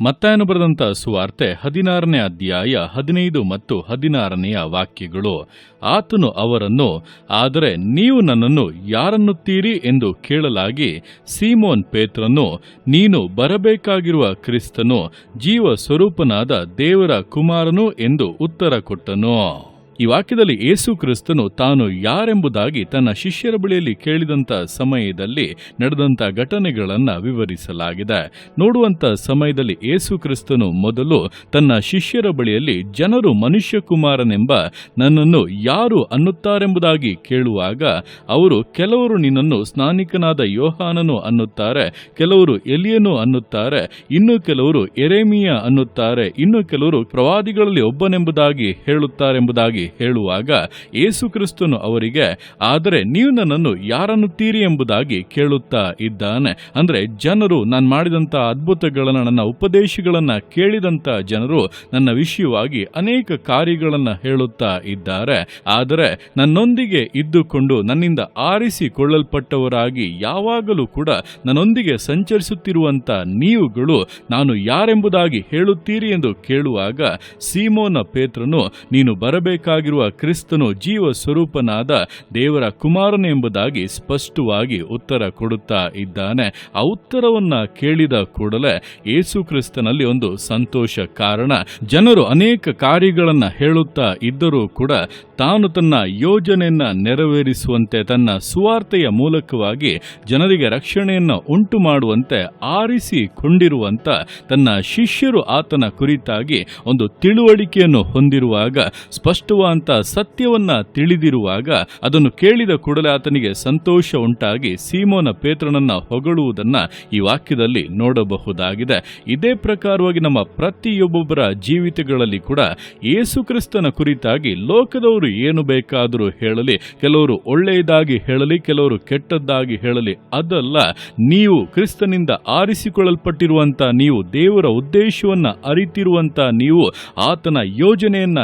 ಮತ್ತಾಯನು ಬರೆದಂತ ಸುವಾರ್ತೆ ಹದಿನಾರನೇ ಅಧ್ಯಾಯ ಹದಿನೈದು ಮತ್ತು ಹದಿನಾರನೆಯ ವಾಕ್ಯಗಳು. ಆತನು ಅವರನ್ನು, ಆದರೆ ನೀವು ನನ್ನನ್ನು ಯಾರನ್ನುತ್ತೀರಿ ಎಂದು ಕೇಳಲಾಗಿ ಸೀಮೋನ್ ಪೇತ್ರನು, ನೀನು ಬರಬೇಕಾಗಿರುವ ಕ್ರಿಸ್ತನು ಜೀವ ಸ್ವರೂಪನಾದ ದೇವರ ಕುಮಾರನು ಎಂದು ಉತ್ತರ ಕೊಟ್ಟನು. ಈ ವಾಕ್ಯದಲ್ಲಿ ಏಸು ಕ್ರಿಸ್ತನು ತಾನು ಯಾರೆಂಬುದಾಗಿ ತನ್ನ ಶಿಷ್ಯರ ಬಳಿಯಲ್ಲಿ ಕೇಳಿದಂತ ಸಮಯದಲ್ಲಿ ನಡೆದಂತ ಘಟನೆಗಳನ್ನು ವಿವರಿಸಲಾಗಿದೆ. ನೋಡುವಂತ ಸಮಯದಲ್ಲಿ ಏಸು ಕ್ರಿಸ್ತನು ಮೊದಲು ತನ್ನ ಶಿಷ್ಯರ ಬಳಿಯಲ್ಲಿ ಜನರು ಮನುಷ್ಯಕುಮಾರನೆಂಬ ನನ್ನನ್ನು ಯಾರು ಅನ್ನುತ್ತಾರೆಂಬುದಾಗಿ ಕೇಳುವಾಗ ಅವರು ಕೆಲವರು ನಿನ್ನನ್ನು ಸ್ನಾನಿಕನಾದ ಯೋಹಾನನು ಅನ್ನುತ್ತಾರೆ, ಕೆಲವರು ಎಲಿಯನು ಅನ್ನುತ್ತಾರೆ, ಇನ್ನು ಕೆಲವರು ಎರೇಮಿಯ ಅನ್ನುತ್ತಾರೆ, ಇನ್ನು ಕೆಲವರು ಪ್ರವಾದಿಗಳಲ್ಲಿ ಒಬ್ಬನೆಂಬುದಾಗಿ ಹೇಳುತ್ತಾರೆಂಬುದಾಗಿ ಹೇಳುವಾಗ ಯೇಸು ಕ್ರಿಸ್ತನು ಅವರಿಗೆ, ಆದರೆ ನೀವು ನನ್ನನ್ನು ಯಾರನ್ನುತ್ತೀರಿ ಎಂಬುದಾಗಿ ಕೇಳುತ್ತಾ ಇದ್ದಾನೆ. ಅಂದರೆ ಜನರು ನಾನು ಮಾಡಿದಂಥ ಅದ್ಭುತಗಳನ್ನ, ನನ್ನ ಉಪದೇಶಗಳನ್ನ ಕೇಳಿದಂತ ಜನರು ನನ್ನ ವಿಷಯವಾಗಿ ಅನೇಕ ಕಾರ್ಯಗಳನ್ನು ಹೇಳುತ್ತಾ ಇದ್ದಾರೆ. ಆದರೆ ನನ್ನೊಂದಿಗೆ ಇದ್ದುಕೊಂಡು ನನ್ನಿಂದ ಆರಿಸಿಕೊಳ್ಳಲ್ಪಟ್ಟವರಾಗಿ ಯಾವಾಗಲೂ ಕೂಡ ನನ್ನೊಂದಿಗೆ ಸಂಚರಿಸುತ್ತಿರುವಂತ ನೀವುಗಳು ನಾನು ಯಾರೆಂಬುದಾಗಿ ಹೇಳುತ್ತೀರಿ ಎಂದು ಕೇಳುವಾಗ ಸೀಮೋನ ಪೇತ್ರನು, ನೀನು ಬರಬೇಕಾಗಿರುವ ಕ್ರಿಸ್ತನು ಜೀವ ಸ್ವರೂಪನಾದ ದೇವರ ಕುಮಾರನೆಂಬುದಾಗಿ ಸ್ಪಷ್ಟವಾಗಿ ಉತ್ತರ ಕೊಡುತ್ತಾ ಇದ್ದಾನೆ. ಆ ಉತ್ತರವನ್ನ ಕೇಳಿದ ಕೂಡಲೇ ಯೇಸು ಕ್ರಿಸ್ತನಲ್ಲಿ ಒಂದು ಸಂತೋಷ ಕಾರಣ. ಜನರು ಅನೇಕ ಕಾರ್ಯಗಳನ್ನ ಹೇಳುತ್ತಾ ಇದ್ದರೂ ಕೂಡ ತಾನು ತನ್ನ ಯೋಜನೆಯನ್ನ ನೆರವೇರಿಸುವಂತೆ ತನ್ನ ಸುವಾರ್ತೆಯ ಮೂಲಕವಾಗಿ ಜನರಿಗೆ ರಕ್ಷಣೆಯನ್ನ ಉಂಟು ಮಾಡುವಂತೆ ಆರಿಸಿಕೊಂಡಿರುವಂತ ತನ್ನ ಶಿಷ್ಯರು ಆತನ ಕುರಿತಾಗಿ ಒಂದು ತಿಳುವಳಿಕೆಯನ್ನು ಹೊಂದಿರುವಾಗ ಸ್ಪಷ್ಟವಾದಂತ ಸತ್ಯವನ್ನ ತಿಳಿದಿರುವಾಗ ಅದನ್ನು ಕೇಳಿದ ಕೂಡಲೇ ಆತನಿಗೆ ಸಂತೋಷ ಉಂಟಾಗಿ ಸೀಮೋನ ಪೇತ್ರನನ್ನ ಹೊಗಳುವುದನ್ನ ಈ ವಾಕ್ಯದಲ್ಲಿ ನೋಡಬಹುದಾಗಿದೆ. ಇದೇ ಪ್ರಕಾರವಾಗಿ ನಮ್ಮ ಪ್ರತಿಯೊಬ್ಬೊಬ್ಬರ ಜೀವಿತಗಳಲ್ಲಿ ಕೂಡ ಯೇಸುಕ್ರಿಸ್ತನ ಕುರಿತಾಗಿ ಲೋಕದವರು ಏನು ಬೇಕಾದರೂ ಹೇಳಲಿ, ಕೆಲವರು ಒಳ್ಳೆಯದಾಗಿ ಹೇಳಲಿ, ಕೆಲವರು ಕೆಟ್ಟದ್ದಾಗಿ ಹೇಳಲಿ ಅದಲ್ಲ, ನೀವು ಕ್ರಿಸ್ತನಿಂದ ಆರಿಸಿಕೊಳ್ಳಲ್ಪಟ್ಟಿರುವಂತ ನೀವು ದೇವರ ಉದ್ದೇಶವನ್ನ ಅರಿತಿರುವಂತ ನೀವು ಆತನ ಯೋಜನೆಯನ್ನ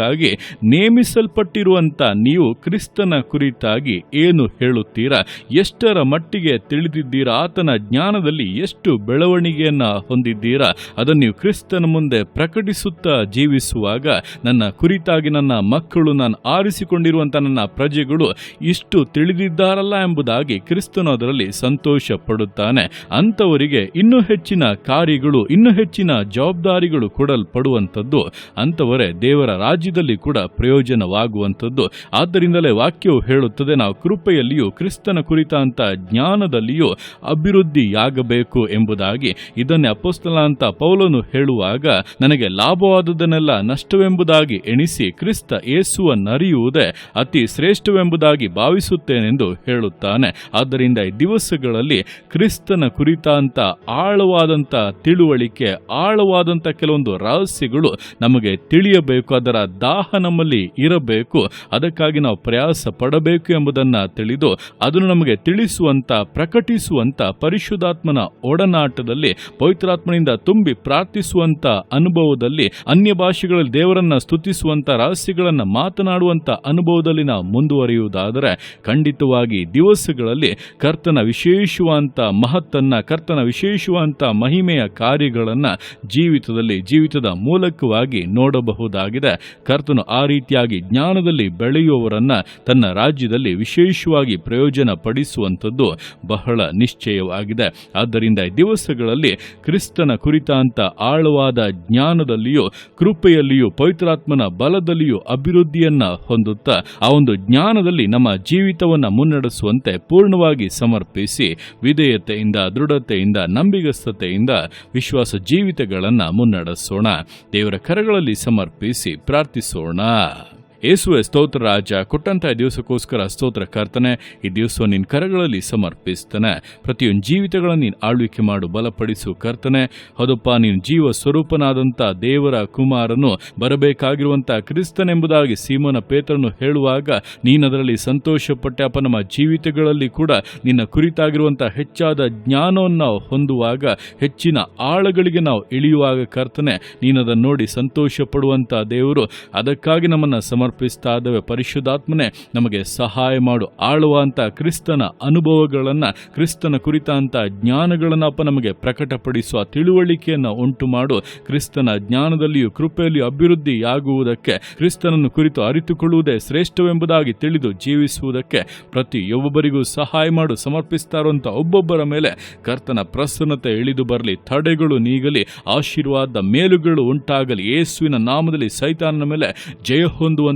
ನೆರವೇರಿಸುವುದಕ್ಕಾಗಿ ನೇಮಿಸಲ್ಪಟ್ಟಿರುವಂಥ ನೀವು ಕ್ರಿಸ್ತನ ಕುರಿತಾಗಿ ಏನು ಹೇಳುತ್ತೀರಾ? ಎಷ್ಟರ ಮಟ್ಟಿಗೆ ತಿಳಿದಿದ್ದೀರಾ? ಆತನ ಜ್ಞಾನದಲ್ಲಿ ಎಷ್ಟು ಬೆಳವಣಿಗೆಯನ್ನ ಹೊಂದಿದ್ದೀರಾ? ಅದನ್ನು ನೀವು ಕ್ರಿಸ್ತನ ಮುಂದೆ ಪ್ರಕಟಿಸುತ್ತಾ ಜೀವಿಸುವಾಗ ನನ್ನ ಕುರಿತಾಗಿ ನನ್ನ ಮಕ್ಕಳು ನಾನು ಆರಿಸಿಕೊಂಡಿರುವಂತ ನನ್ನ ಪ್ರಜೆಗಳು ಇಷ್ಟು ತಿಳಿದಿದ್ದಾರಲ್ಲ ಎಂಬುದಾಗಿ ಕ್ರಿಸ್ತನು ಅದರಲ್ಲಿ ಸಂತೋಷ ಪಡುತ್ತಾನೆ ಅಂಥವರಿಗೆ ಇನ್ನೂ ಹೆಚ್ಚಿನ ಕಾರ್ಯಗಳು, ಇನ್ನೂ ಹೆಚ್ಚಿನ ಜವಾಬ್ದಾರಿಗಳು ಕೊಡಲ್ಪಡುವಂಥದ್ದು. ಅಂಥವರೇ ದೇವರ ರಾಜ್ಯದಲ್ಲಿ ಕೂಡ ಪ್ರಯೋಜನವಾಗುವಂಥದ್ದು. ಆದ್ದರಿಂದಲೇ ವಾಕ್ಯವು ಹೇಳುತ್ತದೆ, ನಾವು ಕೃಪೆಯಲ್ಲಿಯೂ ಕ್ರಿಸ್ತನ ಕುರಿತಂತ ಜ್ಞಾನದಲ್ಲಿಯೂ ಅಭಿವೃದ್ಧಿಯಾಗಬೇಕು ಎಂಬುದಾಗಿ. ಇದನ್ನೇ ಅಪೋಸ್ತಲ ಅಂತ ಪೌಲನು ಹೇಳುವಾಗ, ನನಗೆ ಲಾಭವಾದುದನ್ನೆಲ್ಲ ನಷ್ಟವೆಂಬುದಾಗಿ ಎಣಿಸಿ ಕ್ರಿಸ್ತ ಯೇಸುವನ್ನರಿಯುವುದೇ ಅತಿ ಶ್ರೇಷ್ಠವೆಂಬುದಾಗಿ ಭಾವಿಸುತ್ತೇನೆಂದು ಹೇಳುತ್ತಾನೆ. ಆದ್ದರಿಂದ ಈ ದಿವಸಗಳಲ್ಲಿ ಕ್ರಿಸ್ತನ ಕುರಿತಂತ ಆಳವಾದಂಥ ತಿಳುವಳಿಕೆ, ಆಳವಾದಂಥ ಕೆಲವೊಂದು ರಹಸ್ಯಗಳು ನಮಗೆ ತಿಳಿಯಬೇಕು. ಅದರ ದಾಹ ನಮ್ಮಲ್ಲಿ ಇರಬೇಕು, ಅದಕ್ಕಾಗಿ ನಾವು ಪ್ರಯಾಸ ಪಡಬೇಕು ಎಂಬುದನ್ನು ತಿಳಿದು, ಅದನ್ನು ನಮಗೆ ತಿಳಿಸುವಂಥ ಪ್ರಕಟಿಸುವಂಥ ಪರಿಶುದ್ಧಾತ್ಮನ ಒಡನಾಟದಲ್ಲಿ, ಪವಿತ್ರಾತ್ಮನಿಂದ ತುಂಬಿ ಪ್ರಾರ್ಥಿಸುವಂಥ ಅನುಭವದಲ್ಲಿ, ಅನ್ಯ ಭಾಷೆಗಳಲ್ಲಿ ದೇವರನ್ನು ಸ್ತುತಿಸುವಂಥ ರಹಸ್ಯಗಳನ್ನು ಮಾತನಾಡುವಂಥ ಅನುಭವದಲ್ಲಿ ನಾವು ಮುಂದುವರಿಯುವುದಾದರೆ, ಖಂಡಿತವಾಗಿ ದಿವಸಗಳಲ್ಲಿ ಕರ್ತನ ವಿಶೇಷವಾದಂಥ ಮಹತ್ತನ್ನು, ಕರ್ತನ ವಿಶೇಷವಾದಂಥ ಮಹಿಮೆಯ ಕಾರ್ಯಗಳನ್ನು ಜೀವಿತದಲ್ಲಿ, ಜೀವಿತದ ಮೂಲಕವಾಗಿ ನೋಡಬಹುದಾಗಿದೆ. ಕರ್ತನು ಆ ರೀತಿಯಾಗಿ ಜ್ಞಾನದಲ್ಲಿ ಬೆಳೆಯುವವರನ್ನ ತನ್ನ ರಾಜ್ಯದಲ್ಲಿ ವಿಶೇಷವಾಗಿ ಪ್ರಯೋಜನ ಪಡಿಸುವಂಥದ್ದು ಬಹಳ ನಿಶ್ಚಯವಾಗಿದೆ. ಆದ್ದರಿಂದ ದಿವಸಗಳಲ್ಲಿ ಕ್ರಿಸ್ತನ ಕುರಿತಾಂತ ಆಳವಾದ ಜ್ಞಾನದಲ್ಲಿಯೂ, ಕೃಪೆಯಲ್ಲಿಯೂ, ಪವಿತ್ರಾತ್ಮನ ಬಲದಲ್ಲಿಯೂ ಅಭಿವೃದ್ಧಿಯನ್ನ ಹೊಂದುತ್ತಾ, ಆ ಒಂದು ಜ್ಞಾನದಲ್ಲಿ ನಮ್ಮ ಜೀವಿತವನ್ನ ಮುನ್ನಡೆಸುವಂತೆ ಪೂರ್ಣವಾಗಿ ಸಮರ್ಪಿಸಿ, ವಿಧೇಯತೆಯಿಂದ, ದೃಢತೆಯಿಂದ, ನಂಬಿಗಸ್ತತೆಯಿಂದ ವಿಶ್ವಾಸ ಜೀವಿತಗಳನ್ನ ಮುನ್ನಡೆಸೋಣ. ದೇವರ ಕರಗಳಲ್ಲಿ ಸಮರ್ಪಿಸಿ वरती सोडणार. ಯೇಸುವೆ ಸ್ತೋತ್ರ ರಾಜ ಕೊಟ್ಟಂತಹ ದಿವಸಕ್ಕೋಸ್ಕರ ಸ್ತೋತ್ರ ಕರ್ತನೆ, ಈ ದಿವಸ ನಿನ್ನ ಕರಗಳಲ್ಲಿ ಸಮರ್ಪಿಸ್ತಾನೆ. ಪ್ರತಿಯೊಂದು ಜೀವಿತಗಳನ್ನು ನೀನು ಆಳ್ವಿಕೆ ಮಾಡು, ಬಲಪಡಿಸು ಕರ್ತನೆ. ಹೌದಪ್ಪ, ನೀನು ಜೀವ ಸ್ವರೂಪನಾದಂಥ ದೇವರ ಕುಮಾರನು ಬರಬೇಕಾಗಿರುವಂತಹ ಕ್ರಿಸ್ತನೆಂಬುದಾಗಿ ಸೀಮನ ಪೇತ್ರನು ಹೇಳುವಾಗ, ನೀನದರಲ್ಲಿ ಸಂತೋಷಪಟ್ಟೆ, ಅಪ್ಪ ನಮ್ಮ ಜೀವಿತಗಳಲ್ಲಿ ಕೂಡ ನಿನ್ನ ಕುರಿತಾಗಿರುವಂಥ ಹೆಚ್ಚಾದ ಜ್ಞಾನವನ್ನು ನಾವು ಹೊಂದುವಾಗ, ಹೆಚ್ಚಿನ ಆಳಗಳಿಗೆ ನಾವು ಇಳಿಯುವಾಗ ಕರ್ತನೆ, ನೀನದನ್ನು ನೋಡಿ ಸಂತೋಷ ಪಡುವಂತಹ ದೇವರು, ಅದಕ್ಕಾಗಿ ನಮ್ಮನ್ನು ಸಮರ್ಪ ಸಮರ್ಪಿಸ್ತಾ ಇದ್ದೇವೆ ಪರಿಶುದ್ಧಾತ್ಮನೆ, ನಮಗೆ ಸಹಾಯ ಮಾಡು. ಆಳುವಂಥ ಕ್ರಿಸ್ತನ ಅನುಭವಗಳನ್ನ, ಕ್ರಿಸ್ತನ ಕುರಿತಂತ ಜ್ಞಾನಗಳನ್ನ ಅಪ್ಪ ನಮಗೆ ಪ್ರಕಟಪಡಿಸುವ ತಿಳುವಳಿಕೆಯನ್ನು ಉಂಟು ಮಾಡು. ಕ್ರಿಸ್ತನ ಜ್ಞಾನದಲ್ಲಿಯೂ ಕೃಪೆಯಲ್ಲಿಯೂ ಅಭಿವೃದ್ಧಿಯಾಗುವುದಕ್ಕೆ, ಕ್ರಿಸ್ತನನ್ನು ಕುರಿತು ಅರಿತುಕೊಳ್ಳುವುದೇ ಶ್ರೇಷ್ಠವೆಂಬುದಾಗಿ ತಿಳಿದು ಜೀವಿಸುವುದಕ್ಕೆ ಪ್ರತಿ ಒಬ್ಬೊಬ್ಬರಿಗೂ ಸಹಾಯ ಮಾಡು. ಸಮರ್ಪಿಸ್ತಾ ಒಬ್ಬೊಬ್ಬರ ಮೇಲೆ ಕರ್ತನ ಪ್ರಸನ್ನತೆ ಇಳಿದು ಬರಲಿ. ತಡೆಗಳು ನೀಗಲಿ, ಆಶೀರ್ವಾದ ಮೇಲುಗಳು ಉಂಟಾಗಲಿ. ಯೇಸುವಿನ ನಾಮದಲ್ಲಿ ಸೈತಾನನ ಮೇಲೆ ಜಯ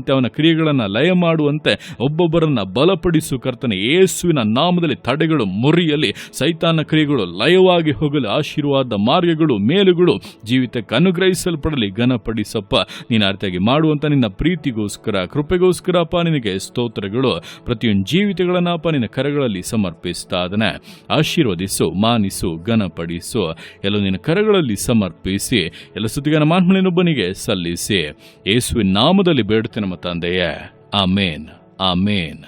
ಹೊಂದುವಂತೆ ಅವನ ಕ್ರಿಯೆಗಳನ್ನು ಲಯ ಮಾಡುವಂತೆ ಒಬ್ಬೊಬ್ಬರನ್ನ ಬಲಪಡಿಸು ಕರ್ತನೆ. ಯೇಸುವಿನ ನಾಮದಲ್ಲಿ ತಡೆಗಳು, ಮುರಿಯಲಿ. ಸೈತಾನ ಕ್ರಿಯೆಗಳು ಲಯವಾಗಿ ಹೋಗಲಿ. ಆಶೀರ್ವಾದ, ಮಾರ್ಗಗಳು, ಮೇಲುಗಳು ಜೀವಿತಕ್ಕೆ ಅನುಗ್ರಹಿಸಲ್ಪಡಲಿ. ಘನಪಡಿಸಪ್ಪ, ನೀನು ಅರ್ಥಾಗಿ ಮಾಡುವಂತ ನಿನ್ನ ಪ್ರೀತಿಗೋಸ್ಕರ, ಕೃಪೆಗೋಸ್ಕರ ಅಪ್ಪ, ನಿನಗೆ ಸ್ತೋತ್ರಗಳು. ಪ್ರತಿಯೊಂದು ಜೀವಿತಗಳನ್ನಪ್ಪ ನಿನ್ನ ಕರಗಳಲ್ಲಿ ಸಮರ್ಪಿಸ್ತಾ ಅದನ್ನ ಆಶೀರ್ವದಿಸು, ಮಾನಿಸು, ಘನಪಡಿಸು. ಎಲ್ಲ ನಿನ್ನ ಕರಗಳಲ್ಲಿ ಸಮರ್ಪಿಸಿ. ಎಲ್ಲ ಸುದ್ದಿಗನ ಮಾನ್ಮಳಿನೊಬ್ಬನಿಗೆ ಸಲ್ಲಿಸಿ. ಯೇಸುವಿನ ನಾಮದಲ್ಲಿ ಬೇಡುತ್ತೆ ನಮ್ಮ ತಂದೆಯೇ ಆಮೇನ್ ಆಮೇನ್